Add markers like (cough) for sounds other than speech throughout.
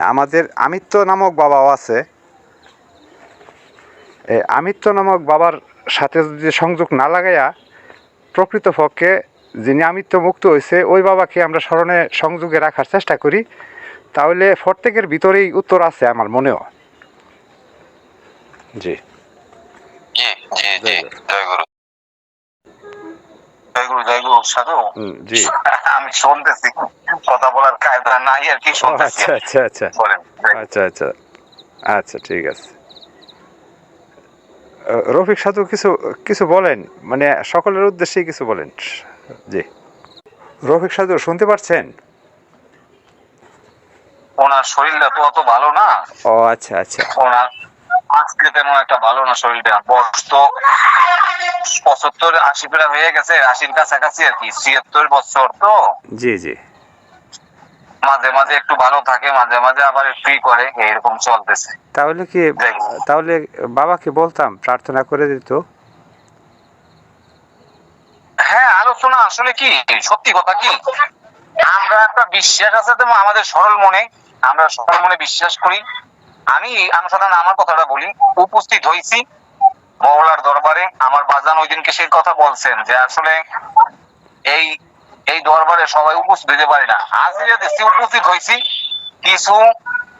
আমাদের আমিত্ব নামক বাবাও আছে। এ আমিত্ব নামক বাবার সাথে যদি সংযোগ না লাগাইয়া প্রকৃতপক্ষে যিনি আমিত্ব মুক্ত হয়েছে ওই বাবাকে আমরা স্মরণে সংযোগে রাখার চেষ্টা করি তাহলে প্রত্যেকের ভিতরেই উত্তর আছে আমার মনেও। জি। সাধু। জি। (laughs) আমি শুনতেছি কথা বলার কায়দা নাই আর কি শুনতেছি। আচ্ছা আচ্ছা আচ্ছা। আচ্ছা আচ্ছা। আচ্ছা ঠিক আছে। রফিক সাধু কিছু কিছু বলেন? মানে সকলের উদ্দেশ্যেই কিছু বলেন। জি। রফিক সাধু শুনতে পারছেন? ওনার শরীরটা তো অত ভালো না। ও আচ্ছা আচ্ছা। ওনার আজকে তেমন একটা ভালো না শরীরটা। বয়স তো পঁচাত্তর আশি হয়ে গেছে আশির কাছাকাছি আর কি ছিয়াত্তর বছর তো। জি জি। মাঝে মাঝে একটু ভালো থাকে মাঝে মাঝে আবার ফ্রি করে এরকম চলতেছে। তাহলে কি তাহলে বাবাকে বলতাম প্রার্থনা করে দিত? হ্যাঁ আলোচনা আসলে কি? সত্যি কথা কি? আমরা একটা বিশ্বাস আছে তো আমাদের সরল মনে। আমরা সরল মনে বিশ্বাস করি। আমি আমি সাধারণ আমার কথাটা বলি। উপস্থিত হয়েছি মহলার দরবারে। আমার বাজান ওই দিনকে সেই কথা বলছেন যে আসলে এই এই দরবারে সবাই উপস্থিত হতে পারে না। আজ যে দেখছি উপস্থিত হয়েছি কিছু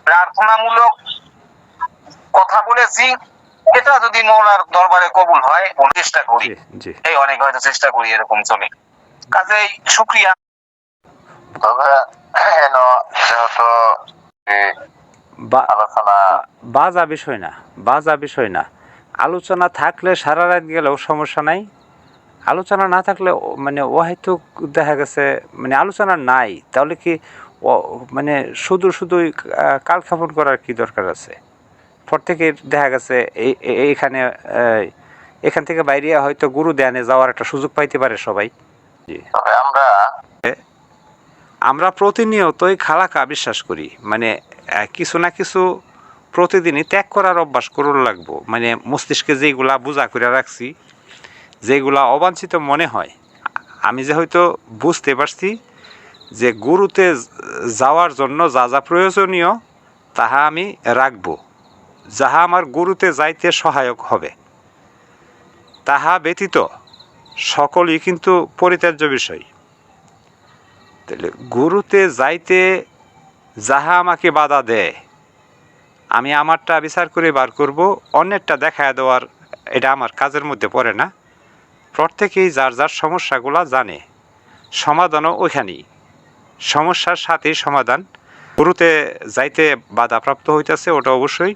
প্রার্থনামূলক কথা বলেছি এটা যদি মৌলার দরবারে কবুল হয় চেষ্টা করি। এই অনেক হয়তো চেষ্টা করি এরকম চলে। কাজেই শুক্রিয়া। যেহেতু বাজা বিষয় না বাজা বিষয় না। আলোচনা থাকলে সারা রাত গেলেও সমস্যা নাই। আলোচনা না থাকলে মানে ও হয়তো দেখা গেছে মানে আলোচনা নাই। তাহলে কি ও- মানে শুধু শুধুই কালক্ষেপণ করার কি দরকার আছে? প্রত্যেকের দেখা গেছে এই এই- এইখানে এখান থেকে বাইরে হয়তো গুরু ধ্যানে যাওয়ার একটা সুযোগ পাইতে পারে সবাই। আমরা আমরা প্রতিনিয়তই খালাকা বিশ্বাস করি। মানে কিছু না কিছু প্রতিদিনই ত্যাগ করার অভ্যাস করুন লাগবো। মানে মস্তিষ্কে যেগুলা বোঝা করে রাখছি যেগুলা অবাঞ্ছিত মনে হয়, আমি যে হয়তো বুঝতে পারছি যে গুরুতে যাওয়ার জন্য যা যা প্রয়োজনীয় তাহা আমি রাখব, যাহা আমার গুরুতে যাইতে সহায়ক হবে। তাহা ব্যতীত সকলই কিন্তু পরিত্যাজ্য বিষয়। তাহলে গুরুতে যাইতে যাহা আমাকে বাধা দেয়, আমি আমারটা বিচার করে বার করব, অন্যেরটা দেখায় দেওয়ার, এটা আমার কাজের মধ্যে পড়ে না। প্রত্যেকেই যার যার সমস্যাগুলা জানে, সমাধানও ওইখানেই। সমস্যার সাথেই সমাধান। গুরুতে যাইতে বাধাপ্রাপ্ত হইতেছে ওটা অবশ্যই।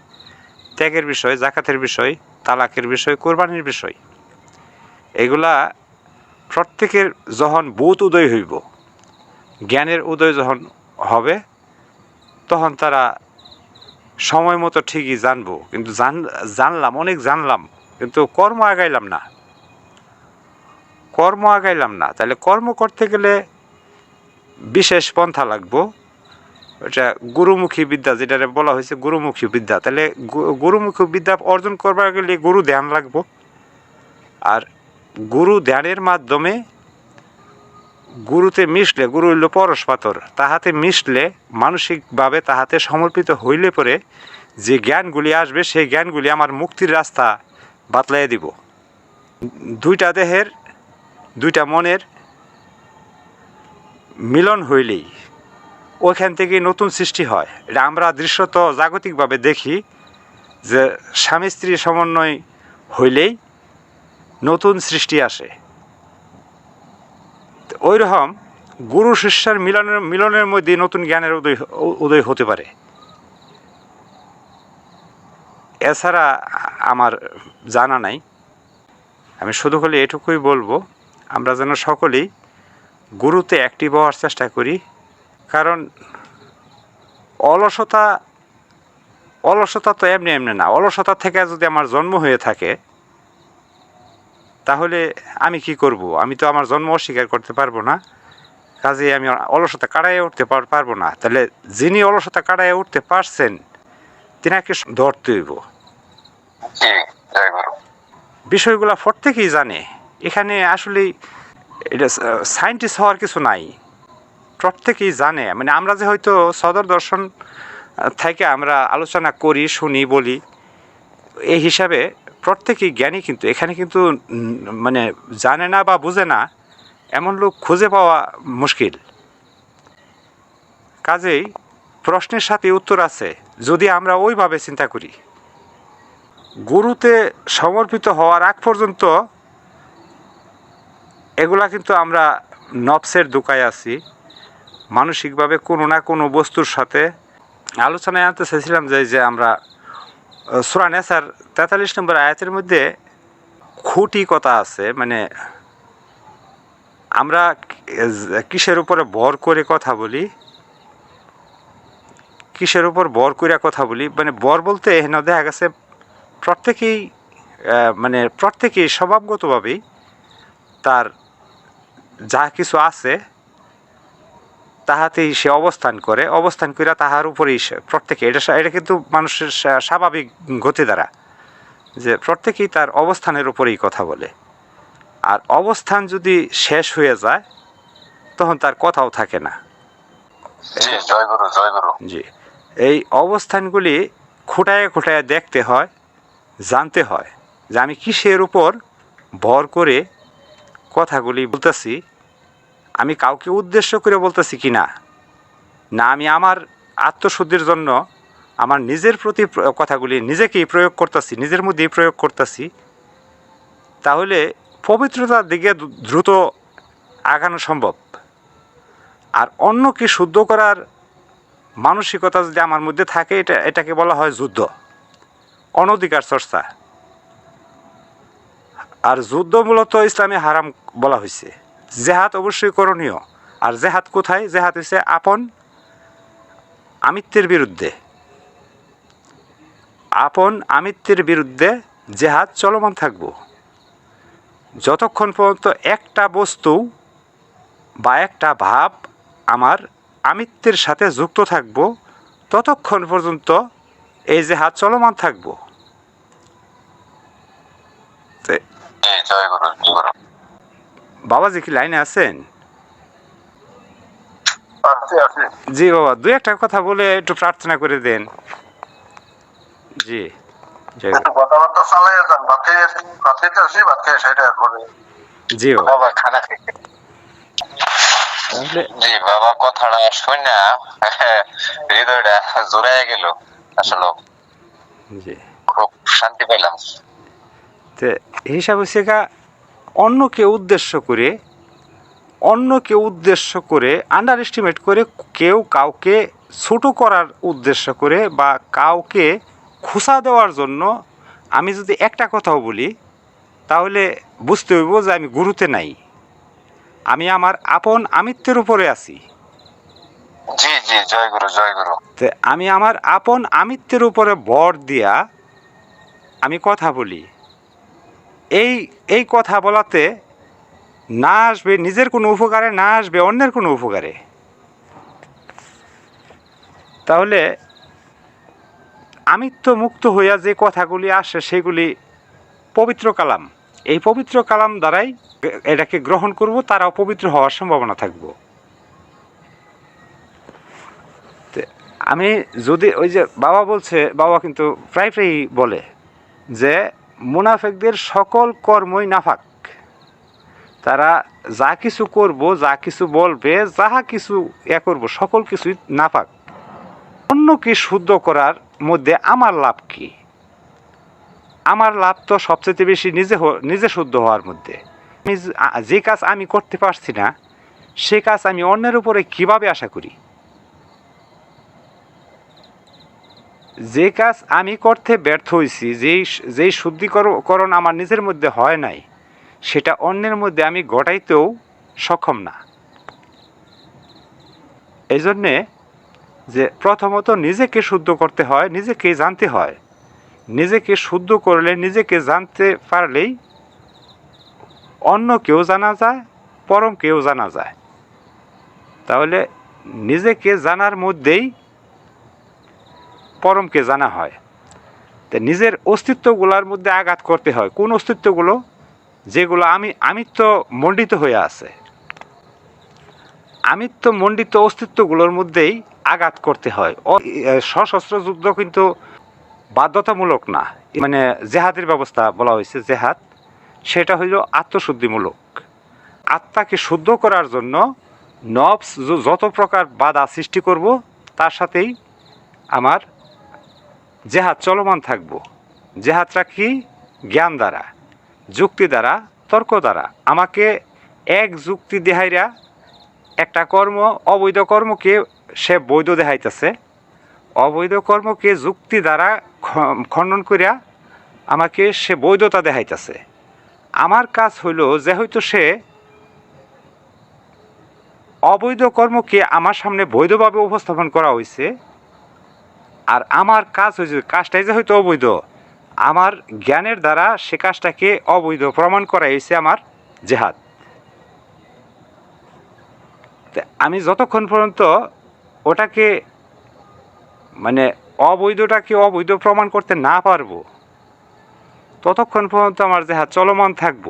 ত্যাগের বিষয়, জাকাতের বিষয়, তালাকের বিষয়, কোরবানির বিষয়। এগুলা প্রত্যেকের যখন বোধ উদয় হইব, জ্ঞানের উদয় যখন হবে তখন তারা সময় মতো ঠিকই জানব। কিন্তু জান, জানলাম, অনেক জানলাম। কিন্তু কর্ম আগাইলাম না। কর্ম আগাইলাম না। তাহলে কর্ম করতে গেলে বিশেষ পন্থা লাগবো। এটা গুরুমুখী বিদ্যা যেটা বলা হয়েছে গুরুমুখী বিদ্যা। তাহলে গুরুমুখী বিদ্যা অর্জন করবার গেলে গুরু ধ্যান লাগবো। আর গুরু ধ্যানের মাধ্যমে গুরুতে মিশলে, গুরু হইল পরশ পাথর, তাহাতে মিশলে, মানসিকভাবে তাহাতে সমর্পিত হইলে পরে যে জ্ঞানগুলি আসবে, সেই জ্ঞানগুলি আমার মুক্তির রাস্তা বাতলাই দিব। দুইটা দেহের, দুইটা মনের মিলন হইলেই ওইখান থেকে নতুন সৃষ্টি হয়। এটা আমরা দৃশ্যত জাগতিকভাবে দেখি যে স্বামী স্ত্রী সমন্বয় হইলেই নতুন সৃষ্টি আসে। ওই রকম গুরু শিষ্যের মিলনের মিলনের মধ্যে নতুন জ্ঞানের উদয় উদয় হতে পারে। এছাড়া আমার জানা নাই। আমি শুধু হলে এটুকুই বলব, আমরা যেন সকলেই গুরুতে অ্যাক্টিভ হওয়ার চেষ্টা করি। কারণ অলসতা অলসতা তো এমনি এমনি না। অলসতা থেকে যদি আমার জন্ম হয়ে থাকে তাহলে আমি কি করব? আমি তো আমার জন্ম অস্বীকার করতে পারব না। কাজে আমি অলসতা কাটাইয়ে উঠতে পারব না। তাহলে যিনি অলসতা কাটাইয়ে উঠতে পারছেন তিনাকে ধরতে হইব। গুরু বিষয়গুলো প্রত্যেকেই জানে। এখানে আসলে এটা সায়েন্টিস্ট হওয়ার কিছু নাই। প্রত্যেকেই জানে। মানে আমরা যে হয়তো সদর দর্শন থেকে আমরা আলোচনা করি শুনি বলি এই হিসাবে প্রত্যেকেই জ্ঞানী কিন্তু, এখানে কিন্তু মানে জানে না বা বুঝে না, এমন লোক খুঁজে পাওয়া মুশকিল। কাজেই প্রশ্নের সাথে উত্তর আছে, যদি আমরা ওইভাবে চিন্তা করি। গুরুতে সমর্পিত হওয়ার আগ পর্যন্ত এগুলা কিন্তু আমরা নবসের দোকায় আছি। মানসিকভাবে কোনো না কোনো বস্তুর সাথে আলোচনায় আনতে চাইছিলাম যে যে আমরা সুরা নেসার তেতাল্লিশ নম্বর আয়াতের মধ্যে খুঁটি কথা আছে মানে আমরা কিসের উপরে ভর করে কথা বলি? কিসের উপর বর করিয়া কথা বলি? মানে বর বলতে এখানে দেখা গেছে প্রত্যেকেই মানে প্রত্যেকেই স্বভাবগতভাবেই তার যা কিছু আছে তাহাতেই সে অবস্থান করে অবস্থান করে তাহার উপরেই সে প্রত্যেকে এটা এটা কিন্তু মানুষের স্বাভাবিক গতি দ্বারা যে প্রত্যেকেই তার অবস্থানের উপরেই কথা বলে। আর অবস্থান যদি শেষ হয়ে যায় তখন তার কথাও থাকে না। জি এই অবস্থানগুলি খুঁটায় খুঁটায় দেখতে হয় জানতে হয় যে আমি কিসের উপর ভর করে কথাগুলি বলতেছি। আমি কাউকে উদ্দেশ্য করে বলতেছি কি না? না, আমি আমার আত্মশুদ্ধির জন্য আমার নিজের প্রতি কথাগুলি নিজেকেই প্রয়োগ করতেছি, নিজের মধ্যেই প্রয়োগ করতেছি। তাহলে পবিত্রতার দিকে দ্রুত আগানো সম্ভব। আর অন্যকে শুদ্ধ করার মানসিকতা যদি আমার মধ্যে থাকে, এটা, এটাকে বলা হয় যুদ্ধ। অনধিকার চর্চা। আর যুদ্ধ মূলত ইসলামে হারাম বলা হয়েছে জেহাদ অবশ্যই করণীয়। আর জেহাদ কোথায়? জেহাদ হচ্ছে আপন আমিত্বের বিরুদ্ধে। আপন আমিত্বের বিরুদ্ধে জেহাদ চলমান থাকব। যতক্ষণ পর্যন্ত একটা বস্তু বা একটা ভাব আমার আমিত্বের সাথে যুক্ত থাকব, ততক্ষণ পর্যন্ত এই হাত চলমান থাকব তে জি জয় গুরু জয় গুরু বাবাজি কি লাইনে আছেন? আছে আছে। জি বাবা দুই একটা কথা বলে একটু প্রার্থনা করে দেন। জি জি বাবা। বাবা খানা জি বাবা কথাটা শুন না হৃদয়টা জোড়ায় গেল আসলে। জি। খুব শান্তি পেলাম তে হিসাব হচ্ছে অন্যকে উদ্দেশ্য করে অন্যকে উদ্দেশ্য করে আন্ডার এস্টিমেট করে কেউ কাউকে ছোটো করার উদ্দেশ্য করে বা কাউকে খুসা দেওয়ার জন্য আমি যদি একটা কথাও বলি তাহলে বুঝতে হইব যে আমি গুরুতে নাই। আমি আমার আপন আমিত্বের উপরে আছি। জি জি জয় গুরু জয় গুরু। আমি আমার আপন আমিত্বের উপরে বর দিয়া আমি কথা বলি। এই এই কথা বলাতে না আসবে, নিজের কোনো উপকারে না আসবে, অন্যের কোনো উপকারে। তাহলে আমিত্ব মুক্ত হইয়া যে কথাগুলি আসে, সেগুলি পবিত্র কালাম। এই পবিত্র কালাম দ্বারাই এটাকে গ্রহণ করব, তারাও পবিত্র হওয়ার সম্ভাবনা থাকব। আমি যদি ওই যে বাবা বলছে, বাবা কিন্তু প্রায় প্রায়ই বলে যে মুনাফেকদের সকল কর্মই নাফাক। তারা যা কিছু করব, যা কিছু বলবে যাহা কিছু ইয়া করব, সকল কিছুই নাফাক। অন্যকে শুদ্ধ করার মধ্যে আমার লাভ কি? আমার লাভ তো সবচেয়ে বেশি নিজে নিজে শুদ্ধ হওয়ার মধ্যে। যে কাজ আমি করতে পারছি না, সে কাজ আমি অন্যের উপরে কীভাবে আশা করি? যে কাজ আমি করতে ব্যর্থ হয়েছি যেই যেই শুদ্ধিকরণ আমার নিজের মধ্যে হয় নাই, সেটা অন্যের মধ্যে আমি ঘটাইতেও সক্ষম না। এই জন্যে যে প্রথমত নিজেকে শুদ্ধ করতে হয়, নিজেকে জানতে হয়। নিজেকে শুদ্ধ করলে, নিজেকে জানতে পারলেই অন্য কেউ জানা যায়, পরম কেউ জানা যায়। তাহলে নিজেকে জানার মধ্যেই পরমকে জানা হয়। তা নিজের অস্তিত্বগুলোর মধ্যে আঘাত করতে হয়। কোন অস্তিত্বগুলো? যেগুলো আমি, আমিত্ব মণ্ডিত হয়ে আছে। আমিত্ব মণ্ডিত অস্তিত্বগুলোর মধ্যেই আঘাত করতে হয়। সশস্ত্র যুদ্ধ কিন্তু বাধ্যতামূলক না। মানে জেহাদের ব্যবস্থা বলা হয়েছে, জেহাদ। সেটা হইল আত্মশুদ্ধিমূলক। আত্মাকে শুদ্ধ করার জন্য নবস যত প্রকার বাধা সৃষ্টি করব, তার সাথেই আমার জেহাদ চলমান থাকব। জেহাদটা কি? জ্ঞান দ্বারা, যুক্তি দ্বারা, তর্ক দ্বারা। আমাকে এক যুক্তি দেহাইরা একটা কর্ম, অবৈধ কর্মকে সে বৈধ দেখাইতেছে অবৈধ কর্মকে যুক্তি দ্বারা খণ্ডন করিয়া আমাকে সে বৈধতা দেখাইতেছে আমার কাজ হইল যে হয়তো সে অবৈধ কর্মকে আমার সামনে বৈধভাবে উপস্থাপন করা হয়েছে আর আমার কাজ হয়েছে, কাজটাই যে হয়তো অবৈধ। আমার জ্ঞানের দ্বারা সে কাজটাকে অবৈধ প্রমাণ করা হয়েছে আমার জেহাদ। আমি যতক্ষণ পর্যন্ত ওটাকে মানে অবৈধটাকে অবৈধ প্রমাণ করতে না পারব, ততক্ষণ পর্যন্ত আমার জেহাদ চলমান থাকব।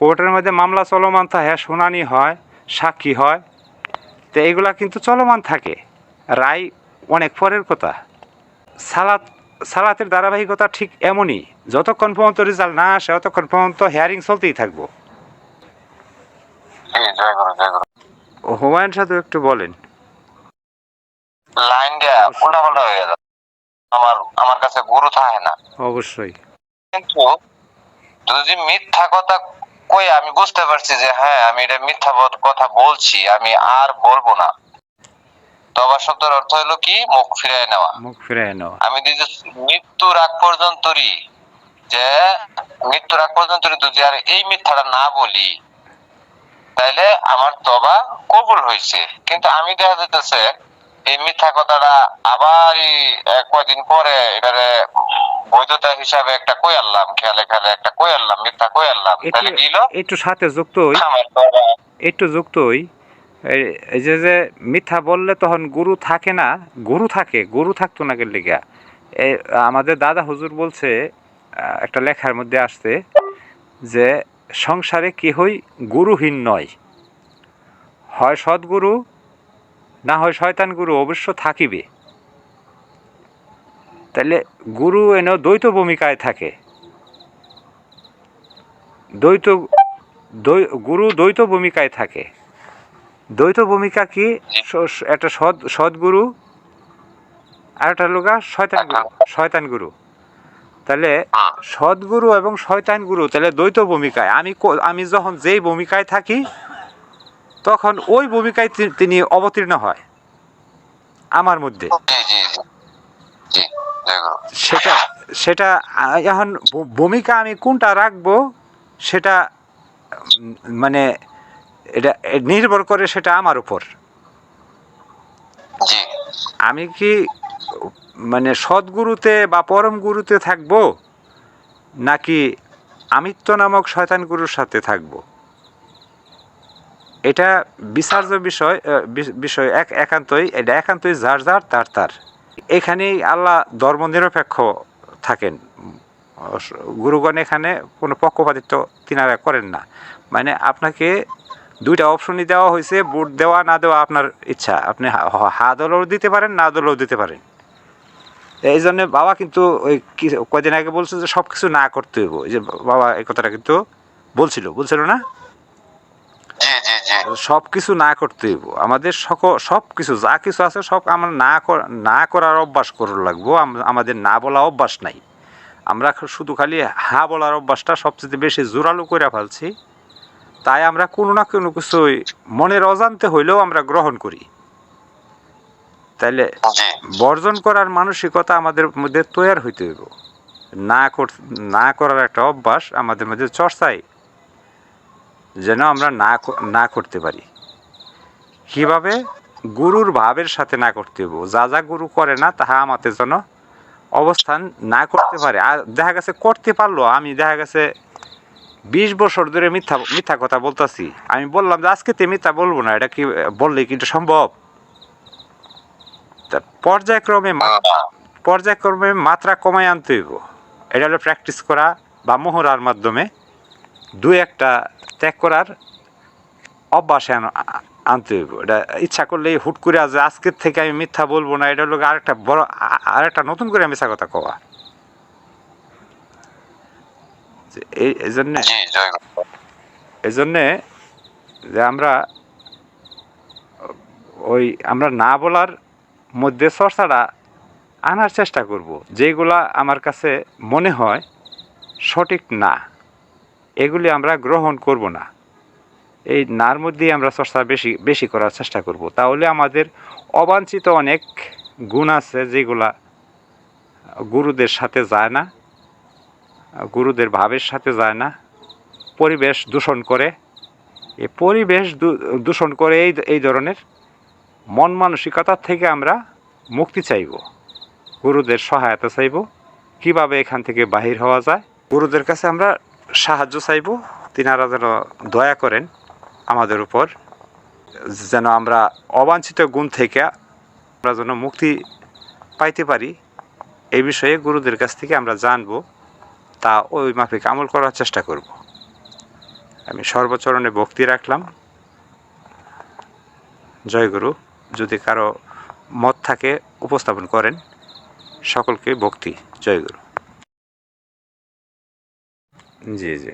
কোর্টের মধ্যে মামলা চলমান থাকে, শুনানি হয়, সাক্ষী হয়, তো এইগুলা কিন্তু চলমান থাকে। রায় অনেক পরের কথা। সালাত সালাতের ধারাবাহিকতা ঠিক এমনই যতক্ষণ পর্যন্ত রেজাল্ট না আসে ততক্ষণ পর্যন্ত হেয়ারিং চলতেই থাকব। হুমায়ুন সাধু একটু বলেন। হয়ে আমার আমার কাছে গুরু থাকে না। অবশ্যই। কিন্তু যদি মিথ্যা কথা কই আমি বুঝতে পারছি যে হ্যাঁ আমি এটা মিথ্যা কথা বলছি আমি আর বলব না। তবা শব্দের অর্থ হলো কি? মুখ ফিরায় নেওয়া। মুখ নেওয়া। আমি দিদি মৃত্যুর আগ পর্যন্তই যে মৃত্যুর আগ পর্যন্ত যদি আর এই মিথ্যাটা না বলি তাইলে আমার তবা কবুল হয়েছে। কিন্তু আমি দেখা যেতেছে এই মিথ্যা কথাটা আবার কয়দিন পরে এটারে বৈধতা হিসাবে একটা কই আনলাম খেয়ালে খেয়ালে একটা কই আনলাম মিথ্যা কই আনলাম তাহলে কি একটু সাথে তবা। একটু যুক্তই এই- এই যে যে মিথ্যা বললে তখন গুরু থাকে না? গুরু থাকে, গুরু থাকতো না গেলে গা এই আমাদের দাদা হুজুর বলছে একটা লেখার মধ্যে আসছে যে, সংসারে কেহই গুরুহীন নয়। হয় সদ্গুরু, না হয় শয়তান গুরু অবশ্য থাকিবে। তাহলে গুরু এনেও দ্বৈত ভূমিকায় থাকে। দ্বৈত, দ্বৈ- গুরু দ্বৈত ভূমিকায় থাকে। দ্বৈত ভূমিকা কি? একটা সৎ সদ্গুরু আর একটা লোকা শয়তান গুরু শয়তান গুরু। তাহলে হুম, সদ্গুরু এবং শয়তান গুরু তাহলে দ্বৈত ভূমিকায়। আমি আমি যখন যেই ভূমিকায় থাকি তখন ওই ভূমিকায় তিনি অবতীর্ণ হয় আমার মধ্যে। সেটা সেটা এখন ভূমিকা আমি কোনটা রাখব সেটা মানে এটা নির্ভর করে সেটা আমার উপর। আমি কি মানে সদ্গুরুতে বা পরম গুরুতে থাকব নাকি আমিত্ব নামক শয়তান গুরুর সাথে থাকব? এটা বিচার্য বিষয় বিষয় এক একান্তই এটা একান্তই যার যার তার তার। এখানেই আল্লাহ ধর্ম নিরপেক্ষ থাকেন। গুরুগণ এখানে কোনো পক্ষপাতিত্ব তিনারা করেন না। মানে আপনাকে দুইটা অপশনই দেওয়া হয়েছে ভোট দেওয়া না দেওয়া আপনার ইচ্ছা। আপনি হা- দলেও দিতে পারেন না দলেও দিতে পারেন। এই জন্য বাবা কিন্তু ওই কি- কয়দিন আগে বলছে যে সব কিছু না করতে হইব। এই যে বাবা এই কথাটা কিন্তু বলছিল বলছিল না? জি জি জি সব কিছু না করতে হইব। আমাদের সক সব কিছু যা কিছু আছে সব আমরা না না করার অভ্যাস করার লাগবো। আমাদের না বলা অভ্যাস নাই। আমরা শুধু খালি হা বলার অভ্যাসটা সবচেয়ে বেশি জোরালো করে ফেলছি। তাই আমরা কোনো না কোনো কিছুই মনের অজান্তে হইলেও আমরা গ্রহণ করি। তাইলে বর্জন করার মানসিকতা আমাদের মধ্যে তৈরি হইতে হইব। না কর না করার একটা অভ্যাস আমাদের মধ্যে চর্চায় যেন আমরা না না করতে পারি। কীভাবে? গুরুর ভাবের সাথে না করতে হইব। যা যা গুরু করে না তাহা আমাদের যেন অবস্থান না করতে পারে। আর দেখা গেছে করতে পারল আমি দেখা গেছে বিশ বছর ধরে মিথ্যা মিথ্যা কথা বলতাছি। আমি বললাম যে আজকে তে মিথ্যা বলব না এটা কি বললে কিন্তু সম্ভব? তা পর্যায়ক্রমে পর্যায়ক্রমে মাত্রা কমায় আনতে হইব। এটা হলো প্র্যাকটিস করা বা মোহরার মাধ্যমে দু একটা ত্যাগ করার অভ্যাসে আনতে হইব। এটা ইচ্ছা করলে হুট করে আজ আজকের থেকে আমি মিথ্যা বলব না এটা হলো আরেকটা বড় আরেকটা নতুন করে মিথ্যা কথা কওয়া যে এই এই জন্যে জি জয় গুরু এই জন্যে যে আমরা ওই আমরা না বলার মধ্যে চর্চাটা আনার চেষ্টা করব। যেগুলা আমার কাছে মনে হয় সঠিক না এগুলি আমরা গ্রহণ করব না। এই নার মধ্যেই আমরা চর্চা বেশি বেশি করার চেষ্টা করব। তাহলে আমাদের অবাঞ্ছিত অনেক গুণ আছে যেগুলা গুরুদের সাথে যায় না। গুরুদের ভাবের সাথে যায় না। পরিবেশ দূষণ করে। এই পরিবেশ দূষণ করে এই এই ধরনের মন মানসিকতা থেকে আমরা মুক্তি চাইব। গুরুদের সহায়তা চাইব। কীভাবে এখান থেকে বাহির হওয়া যায়? গুরুদের কাছে আমরা সাহায্য চাইব। তিনারা যেন দয়া করেন আমাদের উপর, যেন আমরা অবাঞ্ছিত গুণ থেকে আমরা যেন মুক্তি পাইতে পারি। এই বিষয়ে গুরুদের কাছ থেকে আমরা জানব। তা ওই মাফিক আমল করার চেষ্টা করব। আমি সর্বচরণে ভক্তি রাখলাম। জয়গুরু, যদি কারও মত থাকে উপস্থাপন করেন, সকলকে ভক্তি। জয়গুরু। জি জি।